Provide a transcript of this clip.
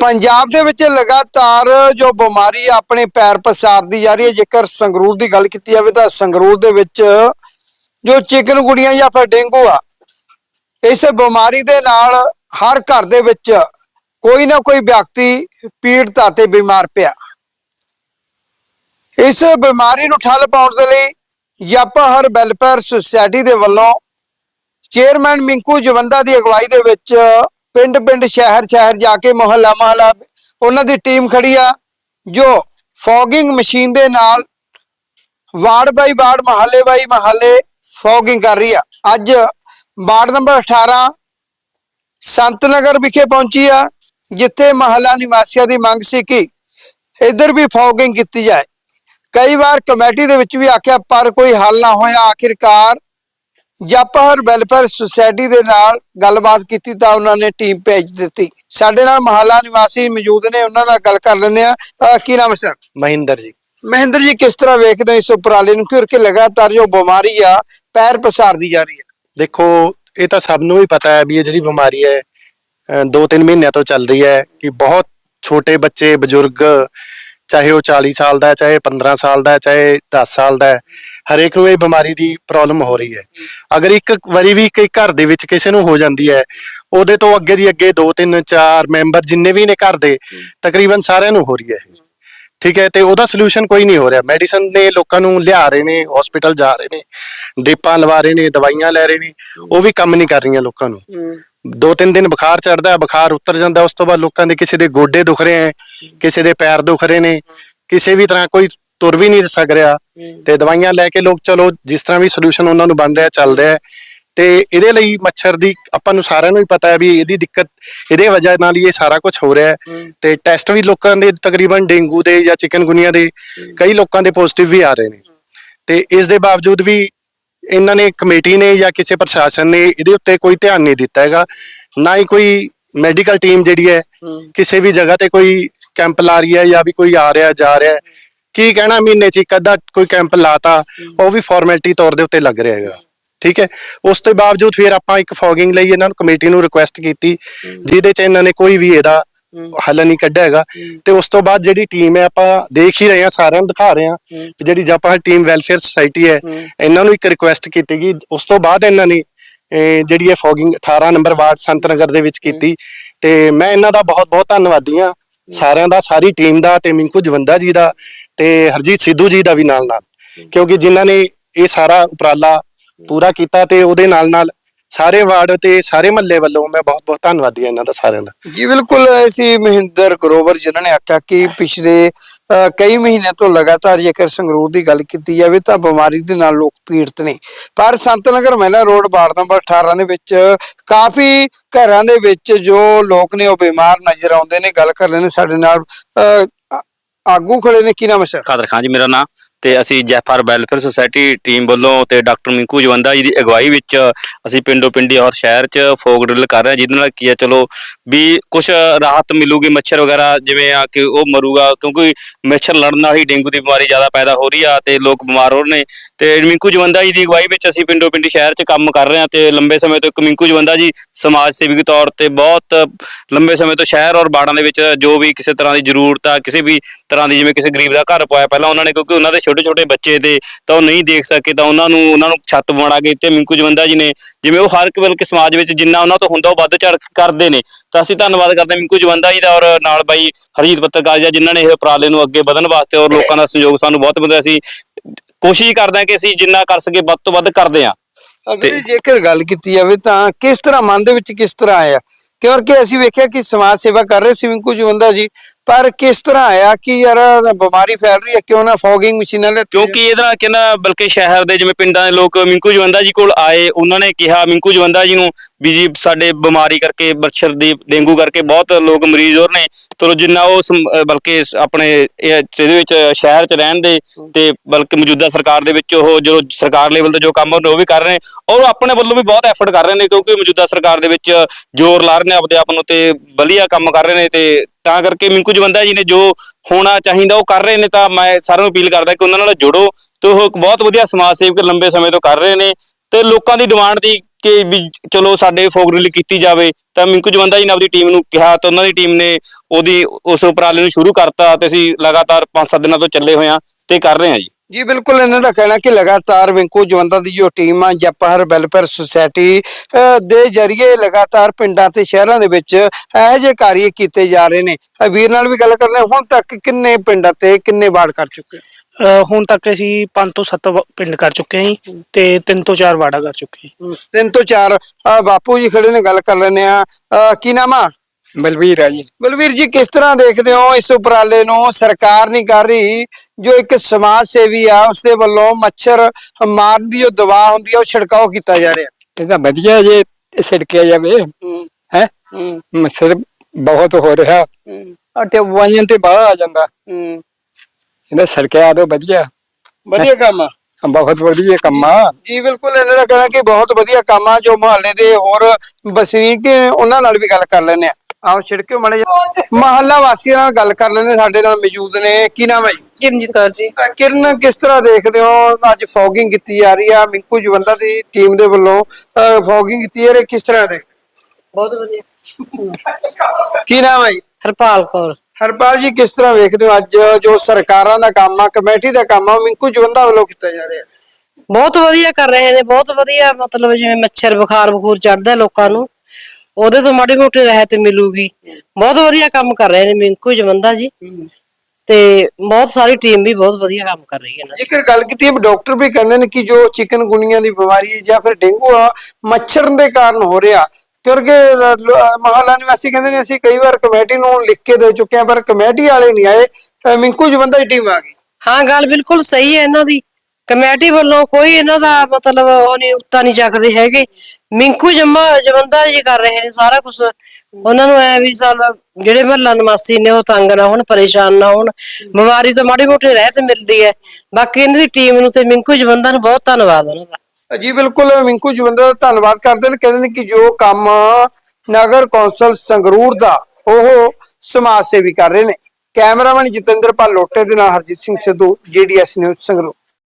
ਪੰਜਾਬ ਦੇ ਵਿੱਚ ਲਗਾਤਾਰ ਜੋ ਬਿਮਾਰੀ ਆਪਣੇ ਪੈਰ ਪਸਾਰਦੀ ਜਾ ਰਹੀ ਹੈ। ਜੇਕਰ ਸੰਗਰੂਰ ਦੀ ਗੱਲ ਕੀਤੀ ਜਾਵੇ ਤਾਂ ਸੰਗਰੂਰ ਦੇ ਵਿੱਚ ਜੋ ਚਿਕਨ ਜਾਂ ਫਿਰ ਡੇਂਗੂ ਆ, ਇਸ ਬਿਮਾਰੀ ਦੇ ਨਾਲ ਹਰ ਘਰ ਦੇ ਵਿੱਚ ਕੋਈ ਨਾ ਕੋਈ ਵਿਅਕਤੀ ਪੀੜਤ ਅਤੇ ਬਿਮਾਰ ਪਿਆ। ਇਸ ਬਿਮਾਰੀ ਨੂੰ ਠੱਲ ਪਾਉਣ ਦੇ ਲਈ ਜਪਹਰ ਵੈਲਫੇਅਰ ਸੁਸਾਇਟੀ ਦੇ ਵੱਲੋਂ ਚੇਅਰਮੈਨ ਮਿੰਕੂ ਜਵੰਦਾ ਦੀ ਅਗਵਾਈ ਦੇ ਵਿੱਚ ਪਿੰਡ-ਪਿੰਡ ਸ਼ਹਿਰ-ਸ਼ਹਿਰ ਜਾ ਕੇ ਮੁਹੱਲਾ ਮੁਹੱਲਾ ਉਹਨਾਂ ਦੀ ਟੀਮ ਖੜੀ ਆ, ਜੋ ਫੌਗਿੰਗ ਮਸ਼ੀਨ ਦੇ ਨਾਲ ਵਾਰਡ ਬਾਈ ਵਾਰਡ, ਮਹੱਲੇ ਬਾਈ ਮਹੱਲੇ ਫੌਗਿੰਗ ਕਰ ਰਹੀ ਆ। ਅੱਜ ਵਾਰਡ ਨੰਬਰ 18 ਸੰਤਨਗਰ ਵਿਖੇ ਪਹੁੰਚੀ ਆ, ਜਿੱਥੇ ਮਹੱਲਾ ਨਿਵਾਸੀਆਂ ਦੀ ਮੰਗ ਸੀ ਕਿ ਇੱਧਰ ਵੀ ਫੌਗਿੰਗ ਕੀਤੀ ਜਾਏ। ਕਈ ਵਾਰ ਕਮੇਟੀ ਦੇ ਵਿੱਚ ਵੀ ਆਖਿਆ, ਪਰ ਕੋਈ ਹੱਲ ਨਾ ਹੋਇਆ। ਆਖਿਰਕਾਰ ਜਪਹਰ ਵੈਲਫੇਅਰ ਸੁਸਾਇਟੀ ਦੇ ਨਾਲ ਗੱਲਬਾਤ ਕੀਤੀ ਤਾਂ ਉਹਨਾਂ ਨੇ ਟੀਮ ਭੇਜ ਦਿੱਤੀ। ਸਾਡੇ ਨਾਲ ਮਹੱਲਾ ਨਿਵਾਸੀ ਮੌਜੂਦ ਨੇ ਉਹਨਾਂ ਨਾਲ ਗੱਲ ਕਰ ਲੈਂਦੇ ਆ ਕੀ ਨਾਮ ਹੈ ਸਰ ਮਹਿੰਦਰ ਜੀ। ਮਹਿੰਦਰ ਜੀ ਕਿਸ ਤਰ੍ਹਾਂ ਵੇਖਦੇ ਹੋ ਇਸ ਉਪਰਾਲੇ ਨੂੰ? ਕਿਉਂਕਿ ਲਗਾਤਾਰ ਜੋ ਬਿਮਾਰੀ ਆ ਪੈਰ ਪਸਾਰਦੀ ਜਾ ਰਹੀ ਹੈ। ਦੇਖੋ ਇਹ ਤਾਂ ਸਭ ਨੂੰ ਹੀ ਪਤਾ ਹੈ ਵੀ ਇਹ ਜਿਹੜੀ ਬਿਮਾਰੀ ਹੈ ਅ, ਦੋ ਤਿੰਨ ਮਹੀਨਿਆਂ ਤੋਂ ਚੱਲ ਰਹੀ ਹੈ ਕਿ ਬਹੁਤ ਛੋਟੇ ਬੱਚੇ ਬਜ਼ੁਰਗ ਚਾਹੇ ਉਹ 40 ਸਾਲ ਦਾ ਹੈ, ਚਾਹੇ 15 ਸਾਲ ਦਾ ਹੈ, ਚਾਹੇ 10 ਸਾਲ ਦਾ ਹੈ, ਹਰੇਕ ਨੂੰ ਇਹ ਬਿਮਾਰੀ ਦੀ ਪ੍ਰੋਬਲਮ ਹੋ ਰਹੀ ਹੈ। ਅਗਰ ਇੱਕ ਵਾਰੀ ਵੀ ਕੋਈ ਘਰ ਦੇ ਵਿੱਚ ਕਿਸੇ ਨੂੰ ਹੋ ਜਾਂਦੀ ਹੈ, ਉਹਦੇ ਤੋਂ ਅੱਗੇ ਦੀ ਅੱਗੇ ਦੋ, ਤਿੰਨ, ਚਾਰ ਮੈਂਬਰ ਜਿੰਨੇ ਵੀ ਨੇ ਘਰ ਦੇ, ਤਕਰੀਬਨ ਸਾਰਿਆਂ ਨੂੰ ਹੋ ਰਹੀ ਹੈ। ਠੀਕ ਹੈ, ਤੇ ਉਹਦਾ ਸੋਲੂਸ਼ਨ ਕੋਈ ਨਹੀਂ ਹੋ ਰਿਹਾ। ਮੈਡੀਸਨ ਨੇ ਲੋਕਾਂ ਨੂੰ ਲਿਆ ਰਹੇ ਨੇ ਹਸਪੀਟਲ ਜਾ ਰਹੇ ਨੇ ਡ੍ਰਿਪਾਂ ਲਵਾ ਰਹੇ ਨੇ, ਦਵਾਈਆਂ ਲੈ ਰਹੇ ਨੇ, ਉਹ ਵੀ ਕੰਮ ਨਹੀਂ ਕਰ ਰਹੀਆਂ ਲੋਕਾਂ ਨੂੰ। ਦੋ ਤਿੰਨ ਦਿਨ ਬੁਖਾਰ ਚੜਦਾ ਹੈ ਬੁਖਾਰ ਉਤਰ ਜਾਂਦਾ, ਉਸ ਤੋਂ ਬਾਅਦ ਲੋਕਾਂ ਦੇ ਕਿਸੇ ਦੇ ਗੋਡੇ ਦੁਖ ਰਹੇ ਹੈ, ਕਿਸੇ ਦੇ ਪੈਰ ਦੁਖ ਰਹੇ ਨੇ, ਕਿਸੇ ਵੀ ਤਰ੍ਹਾਂ ਕੋਈ ਤੁਰ ਵੀ ਨਹੀਂ ਸਕ ਰਿਹਾ ਤੇ ਦਵਾਈਆਂ ਲੈ ਕੇ ਲੋਕ ਚਲੋ ਜਿਸ ਤਰ੍ਹਾਂ ਵੀ ਸੋਲੂਸ਼ਨ ਉਹਨਾਂ ਨੂੰ ਬਣ ਰਿਹਾ, ਚੱਲ ਰਿਹਾ ਤੇ ਇਹਦੇ ਲਈ ਮੱਛਰ ਦੀ ਆਪਾਂ ਨੂੰ ਸਾਰਿਆਂ ਨੂੰ ਹੀ ਪਤਾ ਹੈ ਵੀ ਇਹਦੀ ਦਿੱਕਤ, ਇਹਦੇ ਵਜ੍ਹਾ ਨਾਲ ਹੀ ਇਹ ਸਾਰਾ ਕੁਝ ਹੋ ਰਿਹਾ ਹੈ। ਤੇ ਟੈਸਟ ਵੀ ਲੋਕਾਂ ਦੇ ਤਕਰੀਬਨ ਡੇਂਗੂ ਦੇ ਜਾਂ ਚਿਕਨਗੁਨੀਆ ਦੇ ਕਈ ਲੋਕਾਂ ਦੇ ਪੋਜ਼ਿਟਿਵ ਵੀ ਆ ਰਹੇ ਨੇ। ਤੇ ਇਸ ਦੇ ਬਾਵਜੂਦ ਵੀ ਇਹਨਾਂ ਨੇ ਕਮੇਟੀ ਨੇ ਜਾਂ ਕਿਸੇ ਪ੍ਰਸ਼ਾਸਨ ਨੇ ਇਹਦੇ ਉੱਤੇ ਕੋਈ ਧਿਆਨ ਨਹੀਂ ਦਿੱਤਾ ਹੈਗਾ ਨਾ ਹੀ ਕੋਈ ਮੈਡੀਕਲ ਟੀਮ ਜਿਹੜੀ ਹੈ ਕਿਸੇ ਵੀ ਜਗ੍ਹਾ ਤੇ ਕੋਈ ਕੈਂਪ ਲਾ ਰਹੀ ਹੈ ਜਾਂ ਵੀ ਕੋਈ ਆ ਰਿਹਾ ਜਾ ਰਿਹਾ ਕੀ ਕਹਿਣਾ ਮਹੀਨੇ ਚ ਇੱਕ ਅੱਧਾ ਕੋਈ ਕੈਂਪ ਲਾਤਾ ਉਹ ਵੀ ਫਾਰਮੈਲਿਟੀ ਤੌਰ ਦੇ ਉੱਤੇ ਲੱਗ ਰਿਹਾ ਹੈਗਾ। ਠੀਕ ਹੈ? ਉਸ ਤੋਂ ਬਾਵਜੂਦ ਫਿਰ ਆਪਾਂ ਇੱਕ ਫੌਗਿੰਗ ਲਈ ਇਹਨਾਂ ਨੂੰ ਕਮੇਟੀ ਨੂੰ ਰਿਕੁਐਸਟ ਕੀਤੀ ਜਿਹਦੇ ਚ ਇਹਨਾਂ ਨੇ ਕੋਈ ਵੀ ਇਹਦਾ ਹੱਲ ਨਹੀਂ ਕੱਢਿਆ ਹੈਗਾ। ਤੇ ਉਸ ਤੋਂ ਬਾਅਦ ਜਿਹੜੀ ਟੀਮ ਹੈ ਆਪਾਂ ਦੇਖ ਹੀ ਰਹੇ ਹਾਂ ਸਾਰਿਆਂ ਨੂੰ ਦਿਖਾ ਰਹੇ ਹਾਂ ਕਿ ਜਿਹੜੀ ਜਾਪਾ ਟੀਮ ਵੈਲਫੇਅਰ ਸੁਸਾਇਟੀ ਹੈ ਇਹਨਾਂ ਨੂੰ ਇੱਕ ਰਿਕੁਐਸਟ ਕੀਤੀ ਗਈ। ਉਸ ਤੋਂ ਬਾਅਦ ਇਹਨਾਂ ਨੇ ਇਹ ਜਿਹੜੀ ਹੈ ਫੌਗਿੰਗ 18 ਨੰਬਰ ਵਾਰਡ ਸੰਤਨਗਰ ਦੇ ਵਿੱਚ ਕੀਤੀ। ਤੇ ਮੈਂ ਇਹਨਾਂ ਦਾ ਬਹੁਤ ਬਹੁਤ ਧੰਨਵਾਦੀ ਹਾਂ। ਸਾਰਿਆਂ ਦਾ ਸਾਰੀ ਟੀਮ ਦਾ ਤੇ ਮਿੰਕੂ ਜਵੰਦਾ ਜੀ ਦਾ ਤੇ ਹਰਜੀਤ ਸਿੱਧੂ ਜੀ ਦਾ ਵੀ ਨਾਲ ਨਾਲ ਕਿਉਂਕਿ ਜਿਨ੍ਹਾਂ ਨੇ ਇਹ ਸਾਰਾ ਉਪਰਾਲਾ ਪੂਰਾ ਕੀਤਾ ਤੇ ਉਹਦੇ ਨਾਲ ਨਾਲ ਸਾਰੇ ਵਾਰਡ ਤੇ ਸਾਰੇ ਮਹੱਲੇ ਵੱਲੋਂ ਮੈਂ ਬਹੁਤ ਬਹੁਤ ਧੰਨਵਾਦੀ ਹਾਂ ਇਹਨਾਂ ਦਾ ਸਾਰਿਆਂ ਦਾ। ਜੀ ਬਿਲਕੁਲ ਅਸੀਂ ਮਹਿੰਦਰ ਗਰੋਵਰ ਜਿਨ੍ਹਾਂ ਨੇ ਆਖਿਆ ਕਿ ਪਿਛਲੇ ਅ, ਕਈ ਮਹੀਨਿਆਂ ਤੋਂ ਲਗਾਤਾਰ ਜੇਕਰ ਸੰਗਰੂਰ ਦੀ ਗੱਲ ਕੀਤੀ ਜਾਵੇ ਤਾਂ ਬਿਮਾਰੀ ਦੇ ਨਾਲ ਲੋਕ ਪੀੜਤ ਨੇ। ਪਰ ਸੰਤਨਗਰ ਮਹਿਲਾ ਰੋਡ ਵਾਰਡ ਨੰਬਰ 18 ਦੇ ਵਿੱਚ ਕਾਫੀ ਘਰਾਂ ਦੇ ਵਿੱਚ ਜੋ ਲੋਕ ਨੇ ਉਹ ਬਿਮਾਰ ਨਜ਼ਰ ਆਉਂਦੇ ਨੇ। ਗੱਲ ਕਰ ਲੈਣੇ ਸਾਡੇ ਨਾਲ ਅ, ਆ- ਆਗੂ ਖੜੇ ਨੇ। ਕੀ ਨਾਮ ਹੈ ਸਰ? ਕਾਦਰ ਖਾਨ ਜੀ ਮੇਰਾ ਨਾਮ ਤੇ ਅਸੀਂ ਜੈਫਰ ਵੈਲਫੇਅਰ ਸੁਸਾਇਟੀ ਟੀਮ ਵੱਲੋਂ ਤੇ ਡਾਕਟਰ ਮਿੰਕੂ ਜਵੰਦਾ ਜੀ ਦੀ ਅਗਵਾਈ ਵਿੱਚ ਅਸੀਂ ਪਿੰਡੋ ਪਿੰਡੀ ਔਰ ਸ਼ਹਿਰ 'ਚ ਫੋਕ ਡਰਿਲ ਕਰ ਰਹੇ ਹਾਂ, ਜਿਹਦੇ ਨਾਲ ਕੀ ਹੈ, ਚਲੋ ਵੀ ਕੁਝ ਰਾਹਤ ਮਿਲੂਗੀ, ਮੱਛਰ ਵਗੈਰਾ ਜਿਵੇਂ ਆ ਕਿ ਉਹ ਮਰੂਗਾ, ਕਿਉਂਕਿ ਮੱਛਰ ਲੜਨ ਨਾਲ ਹੀ ਡੇਂਗੂ ਦੀ ਬਿਮਾਰੀ ਜ਼ਿਆਦਾ ਪੈਦਾ ਹੋ ਰਹੀ ਆ ਤੇ ਲੋਕ ਬਿਮਾਰ ਹੋ ਰਹੇ ਨੇ। ਤੇ ਮਿੰਕੂ ਜਵੰਦਾ ਜੀ ਦੀ ਅਗਵਾਈ ਵਿੱਚ ਅਸੀਂ ਪਿੰਡੋ ਪਿੰਡੀ ਸ਼ਹਿਰ 'ਚ ਕੰਮ ਕਰ ਰਹੇ ਹਾਂ ਤੇ ਲੰਬੇ ਸਮੇਂ ਤੋਂ ਇੱਕ ਮਿੰਕੂ ਜਵੰਦਾ ਜੀ ਸਮਾਜ ਸੇਵੀ ਤੌਰ ਤੇ ਬਹੁਤ ਲੰਬੇ ਸਮੇਂ ਤੋਂ ਸ਼ਹਿਰ ਔਰ ਬਾੜਾਂ ਦੇ ਵਿੱਚ ਜੋ ਵੀ ਕਿਸੇ ਤਰ੍ਹਾਂ ਦੀ ਜ਼ਰੂਰਤ ਆ, ਕਿਸੇ ਵੀ ਤਰ੍ਹਾਂ ਦੀ ਜਿਵੇਂ ਕਿਸੇ ਗਰੀਬ ਦਾ ਘਰ ਪਾਇਆ, ਪਹਿਲਾਂ ਉਹਨਾਂ ਨੇ ਕਿਉਂਕਿ ਉਹਨਾਂ ਦੇ ਛੋਟੇ ਛੋਟੇ ਬੱਚੇ ਤੇ ਤਾਂ ਉਹ ਨਹੀਂ ਦੇਖ ਸਕੇ ਤਾਂ ਉਹਨਾਂ ਨੂੰ ਉਹਨਾਂ ਨੂੰ ਛੱਤ ਬਣਾ ਕੇ ਤੇ ਮਿੰਕੂ ਜਵੰਦਾ ਜੀ ਨੇ, ਜਿਵੇਂ ਉਹ ਹਰ ਇੱਕ ਬਲਕਿ ਸਮਾਜ ਵਿੱਚ ਜਿੰਨਾ ਉਹਨਾਂ ਤੋਂ ਹੁੰਦਾ ਉਹ ਵੱਧ ਚੜ ਕਰਦੇ ਨੇ। ਤਾਂ ਅਸੀਂ ਧੰਨਵਾਦ ਕਰਦੇ ਹਾਂ ਮਿੰਕੂ ਜਵੰਦਾ ਜੀ ਦਾ ਔਰ ਨਾਲ ਬਾਈ ਹਰਜੀਤ ਪੱਤਰਕਾਰ ਜੀ ਜਿਨ੍ਹਾਂ ਨੇ ਇਹ ਉਪਰਾਲੇ ਨੂੰ ਅੱਗੇ ਵਧਣ ਵਾਸਤੇ ਔਰ ਲੋਕਾਂ ਦਾ ਸਹਿਯੋਗ ਸਾਨੂੰ ਬਹੁਤ ਮਿਲਦਾ ਅਸੀਂ ਕੋਸ਼ਿਸ਼ ਕਰਦੇ ਹਾਂ ਕਿ ਅਸੀਂ ਜਿੰਨਾ ਕਰ ਸਕੇ ਵੱਧ ਤੋਂ ਵੱਧ ਕਰਦੇ ਹਾਂ। ਵੀਰੇ ਜੇਕਰ ਗੱਲ ਕੀਤੀ ਜਾਵੇ ਤਾਂ ਕਿਸ ਤਰ੍ਹਾਂ, ਮਨ ਦੇ ਵਿੱਚ ਕਿਸ ਤਰ੍ਹਾਂ ਆਇਆ? ਕਿਉਂਕਿ ਅਸੀਂ ਵੇਖਿਆ ਕਿ ਸਮਾਜ ਸੇਵਾ ਕਰ ਰਹੇ ਸੀ ਮਿੰਕੂ ਜਵੰਦਾ ਜੀ। ਪਰ ਕਿਸ ਤਰ੍ਹਾਂ ਆਇਆ ਕਿ ਯਾਰ ਬਿਮਾਰੀ ਫੈਲ ਰਹੀ ਹੈ, ਕਿਉਂ ਨਾ ਫੌਗਿੰਗ ਮਸ਼ੀਨਾਂ ਲੈ ਕਿਉਂਕਿ ਇਹਦੇ ਨਾਲ ਬਲਕਿ ਸ਼ਹਿਰ ਦੇ ਜਿਵੇਂ ਪਿੰਡਾਂ ਦੇ ਲੋਕ ਮਿੰਕੂ ਜਵੰਦਾ ਜੀ ਕੋਲ ਆਏ, ਉਹਨਾਂ ਨੇ ਕਿਹਾ, ਮਿੰਕੂ ਜਵੰਦਾ ਜੀ ਨੂੰ ਵੀ ਜੀ ਸਾਡੇ ਬਿਮਾਰੀ ਕਰਕੇ, ਮੱਛਰ ਦੀ, ਡੇਂਗੂ ਕਰਕੇ ਬਹੁਤ ਲੋਕ ਮਰੀਜ਼ ਹੋ ਨੇ। ਚਲੋ ਜਿੰਨਾ ਉਹ ਬਲਕਿ ਆਪਣੇ ਇਹ ਇਹਦੇ ਵਿੱਚ ਸ਼ਹਿਰ 'ਚ ਰਹਿਣ ਦੇ ਤੇ ਬਲਕਿ ਮੌਜੂਦਾ ਸਰਕਾਰ ਦੇ ਵਿੱਚ ਉਹ ਜੋ ਸਰਕਾਰ ਲੈਵਲ ਤੇ ਜੋ ਕੰਮ ਉਹ ਵੀ ਕਰ ਰਹੇ ਨੇ। ਔਰ ਆਪਣੇ ਵੱਲੋਂ ਵੀ ਬਹੁਤ ਐਫਰਟ ਕਰ ਰਹੇ ਨੇ, ਕਿਉਂਕਿ ਮੌਜੂਦਾ ਸਰਕਾਰ ਦੇ ਵਿੱਚ ਜ਼ੋਰ ਲਾ ਰਹੇ ਨੇ, ਆਪਦੇ ਆਪ ਨੂੰ ਤੇ ਵਧੀਆ ਕੰਮ ਕਰ ਰਹੇ ਨੇ ਤੇ ਤਾਂ ਕਰਕੇ ਮਿੰਕੂ ਜਵੰਦਾ ਜੀ ਨੇ ਜੋ ਹੋਣਾ ਚਾਹੀਦਾ ਉਹ ਕਰ ਰਹੇ ਨੇ, ਤਾਂ ਮੈਂ ਸਾਰਿਆਂ ਨੂੰ ਅਪੀਲ ਕਰਦਾ ਕਿ ਉਹਨਾਂ ਨਾਲ ਜੁੜੋ ਤੇ ਉਹ ਇੱਕ ਬਹੁਤ ਵਧੀਆ ਸਮਾਜ ਸੇਵਕ ਲੰਬੇ ਸਮੇਂ ਤੋਂ ਕਰ ਰਹੇ ਨੇ ਤੇ ਲੋਕਾਂ ਦੀ ਡਿਮਾਂਡ ਦੀ ਕਿ ਵੀ ਚਲੋ ਸਾਡੇ ਫੋਕ ਡਰਿਲ ਕੀਤੀ ਜਾਵੇ, ਤਾਂ ਮਿੰਕੂ ਜਵੰਦਾ ਜੀ ਨੇ ਆਪਣੀ ਟੀਮ ਨੂੰ ਕਿਹਾ ਤਾਂ ਉਹਨਾਂ ਦੀ ਟੀਮ ਨੇ ਉਹਦੀ ਉਸ ਉਪਰਾਲੇ ਨੂੰ ਸ਼ੁਰੂ ਕਰਤਾ ਤੇ ਅਸੀਂ ਲਗਾਤਾਰ 5-7 ਦਿਨਾਂ ਤੋਂ ਚੱਲੇ ਹੋਏ ਹਾਂ ਤੇ ਕਰ ਰਹੇ ਹਾਂ ਜੀ। ਜੀ ਬਿਲਕੁਲ ਇਹਨਾਂ ਦਾ ਕਹਿਣਾ ਕਿ ਲਗਾਤਾਰ ਵਿੰਕੂ ਜਵੰਦਾ ਦੀ ਜੋ ਟੀਮ ਆ ਜਪਹਰ ਵੈਲਫੇਅਰ ਸੁਸਾਇਟੀ ਦੇ ਜਰੀਏ ਲਗਾਤਾਰ ਪਿੰਡਾਂ ਤੇ ਸ਼ਹਿਰਾਂ ਦੇ ਵਿੱਚ ਇਹੋ ਜਿਹੇ ਕਾਰਜ ਕੀਤੇ ਜਾ ਰਹੇ ਨੇ। ਵੀਰ ਨਾਲ ਵੀ ਗੱਲ ਕਰ ਲੈ ਹੁਣ ਤੱਕ ਕਿੰਨੇ ਪਿੰਡਾਂ ਤੇ ਕਿੰਨੇ ਵਾਰਡ ਕਰ ਚੁੱਕੇ ਅ, ਹੁਣ ਤੱਕ ਅਸੀਂ 5 ਤੋਂ 7 ਪਿੰਡ ਕਰ ਚੁੱਕੇ ਹਾਂ ਜੀ ਤੇ 3 ਤੋਂ 4 ਵਾੜਾ ਕਰ ਚੁੱਕੇ ਹਾਂ ਤਿੰਨ ਤੋਂ ਚਾਰ ਅਹ, ਬਾਪੂ ਜੀ ਖੜੇ ਨੇ ਗੱਲ ਕਰ ਲੈਂਦੇ ਆ ਕੀ ਨਾਮ ਆ? ਬਲਵੀਰ ਹੈ ਜੀ। ਬਲਵੀਰ ਜੀ ਕਿਸ ਤਰ੍ਹਾਂ ਦੇਖਦੇ ਹੋ ਇਸ ਉਪਰਾਲੇ ਨੂੰ? ਸਰਕਾਰ ਨਹੀਂ ਕਰ ਰਹੀ ਜੋ ਇੱਕ ਸਮਾਜ ਸੇਵੀ ਆ ਉਸਦੇ ਵੱਲੋਂ ਮੱਛਰ ਮਾਰਨ ਦੀ ਜੋ ਦਵਾ ਹੁੰਦੀ ਆ ਉਹ ਛਿੜਕਾਓ ਕੀਤਾ ਜਾ ਰਿਹਾ। ਇਹ ਤਾਂ ਵਧੀਆ ਜੇ ਸਿੜਕਿਆ ਜਾਵੇ। ਹੈ। ਮਸਰ ਬਹੁਤ ਹੋ ਰਿਹਾ। ਅਤੇ ਵਾਈਆਂ ਤੇ ਬਾਹਰ ਆ ਜਾਂਦਾ। ਇਹਦਾ ਸੜਕਿਆ ਤਾਂ ਵਧੀਆ। ਵਧੀਆ ਕੰਮ ਆ। ਬਹੁਤ ਵਧੀਆ ਕੰਮ ਆ। ਜੀ ਬਿਲਕੁਲ ਇਹਨਾਂ ਦਾ ਕਹਿਣਾ ਕਿ ਬਹੁਤ ਵਧੀਆ ਕੰਮ ਆ ਜੋ ਮੁਹੱਲੇ ਦੇ ਹੋਰ ਵਸਨੀਕ ਉਹਨਾਂ ਨਾਲ ਵੀ ਗੱਲ ਕਰ ਲੈਂਦੇ ਆ। ਆਓ ਛਿੜਕੇ ਮੜੇ ਮਹੱਲਾ ਵਾਸੀਆਂ ਨਾਲ ਗੱਲ ਕਰ ਲੈਂਦੇ ਸਾਡੇ ਨਾਲ ਮੌਜੂਦ ਨੇ। ਕੀ ਨਾਮ ਹੈ ਜੀ? ਕਿਰਨਜੀਤ ਕੌਰ ਜੀ। ਕਿਰਨ ਕਿਸ ਤਰ੍ਹਾਂ ਦੇਖਦੇ ਹੋ? ਅੱਜ ਫੌਗਿੰਗ ਕੀਤੀ ਜਾ ਰਹੀ ਆ ਮਿੰਕੂ ਜਵੰਦਾ ਦੀ ਟੀਮ ਦੇ ਵੱਲੋਂ। ਫੌਗਿੰਗ ਕੀਤੀ ਜਾ ਰਹੀ ਕਿਸ ਤਰ੍ਹਾਂ ਦੇ ਬਹੁਤ ਵਧੀਆ। ਕੀ ਨਾਮ ਹੈ ਹਰਪਾਲ ਕੌਰ। ਹਰਪਾਲ ਜੀ ਕਿਸ ਤਰ੍ਹਾਂ ਵੇਖਦੇ ਹੋ ਅੱਜ? ਜੋ ਸਰਕਾਰਾਂ ਦਾ ਕੰਮ ਆ ਕਮੇਟੀ ਦਾ ਕੰਮ ਆ ਮਿੰਕੂ ਜਵੰਦਾ ਵੱਲੋਂ ਕੀਤਾ ਜਾ ਰਿਹਾ। ਬਹੁਤ ਵਧੀਆ ਕਰ ਰਹੇ ਨੇ ਬਹੁਤ ਵਧੀਆ। ਮਤਲਬ ਜਿਵੇਂ ਮੱਛਰ ਬੁਖਾਰ ਬਖੂਰ ਚੜਦਾ ਲੋਕਾਂ ਨੂੰ। ਉਹਦੇ ਤੋਂ ਮਾੜੀ ਮੋਟੀ ਰਹਿਤ ਮਿਲੂਗੀ। ਬਹੁਤ ਵਧੀਆ ਕੰਮ ਕਰ ਰਹੇ ਨੇ ਮਿੰਕੂ ਜਵੰਦਾ ਜੀ। ਤੇ ਬਹੁਤ ਸਾਰੀ ਟੀਮ ਵੀ ਬਹੁਤ ਵਧੀਆ ਕੰਮ ਕਰ ਰਹੀ ਹੈ ਨਾ। ਜੇਕਰ ਗੱਲ ਕੀਤੀ ਹੈ ਡਾਕਟਰ ਵੀ ਕਹਿੰਦੇ ਨੇ ਕਿ ਜੋ ਚਿਕਨ ਗੁਨੀਆ ਦੀ ਬਿਮਾਰੀ ਹੈ ਜਾਂ ਫਿਰ ਡੇਂਗੂ ਆ ਮੱਛਰ ਦੇ ਕਾਰਨ ਹੋ ਰਿਹਾ। ਕਿਉਂਕਿ ਮਹੱਲਾ ਨਿਵਾਸੀ ਕਹਿੰਦੇ ਨੇ ਅਸੀਂ ਕਈ ਵਾਰ ਕਮੇਟੀ ਨੂੰ ਲਿਖ ਕੇ ਦੇ ਚੁੱਕੇ ਹਾਂ ਪਰ ਕਮੇਟੀ ਵਾਲੇ ਨਹੀਂ ਆਏ ਮਿੰਕੂ ਜਵੰਦਾ ਦੀ ਟੀਮ ਆ ਗਈ। ਹਾਂ ਗੱਲ ਬਿਲਕੁਲ ਸਹੀ ਹੈ ਇਹਨਾਂ ਦੀ। ਕਮੇਟੀ ਵੱਲੋਂ ਕੋਈ ਇਹਨਾਂ ਦਾ ਮਤਲਬ ਉਹ ਨਹੀਂ ਉੱਤਾ ਨਹੀਂ ਚੱਕਦੇ ਹੈਗੇ। ਮਿੰਕੂ ਜੰਮਾ ਜਵੰਦਾ ਜੀ ਕਰ ਰਹੇ ਨੇ ਸਾਰਾ ਕੁਝ ਉਹਨਾਂ ਨੂੰ ਐ ਵੀ ਸਾਲ ਜਿਹੜੇ ਮਹੱਲਾ ਨਿਵਾਸੀ ਨੇ, ਉਹ ਤੰਗ ਨਾ ਹੋਣ, ਪਰੇਸ਼ਾਨ ਨਾ ਹੋਣ। ਬਿਮਾਰੀ ਤੋਂ ਮਾੜੀ ਮੋਟੀ ਰਹਿਤ ਮਿਲਦੀ ਹੈ ਬਾਕੀ ਇਹਨਾਂ ਦੀ ਟੀਮ ਨੂੰ ਤੇ ਮਿੰਕੂ ਜਵੰਦਾ ਨੂੰ ਬਹੁਤ ਧੰਨਵਾਦ ਉਹਨਾਂ ਦਾ। ਜੀ ਬਿਲਕੁਲ, ਮਿੰਕੂ ਜਵੰਦਾ ਦਾ ਧੰਨਵਾਦ ਕਰਦੇ ਨੇ। ਕਹਿੰਦੇ ਨੇ ਕਿ ਜੋ ਕੰਮ ਨਗਰ ਕੌਂਸਲ ਸੰਗਰੂਰ ਦਾ, ਉਹ ਸਮਾਜ ਸੇਵੀ ਕਰ ਰਹੇ ਨੇ। ਕੈਮਰਾਮੈਨ ਜਤਿੰਦਰ ਪਾਲ ਲੋਟੇ ਦੇ ਨਾਲ ਹਰਜੀਤ ਸਿੰਘ ਸਿੱਧੂ ਜੀਡੀਐਸ ਨਿਊਜ਼ ਸੰਗਰੂਰ।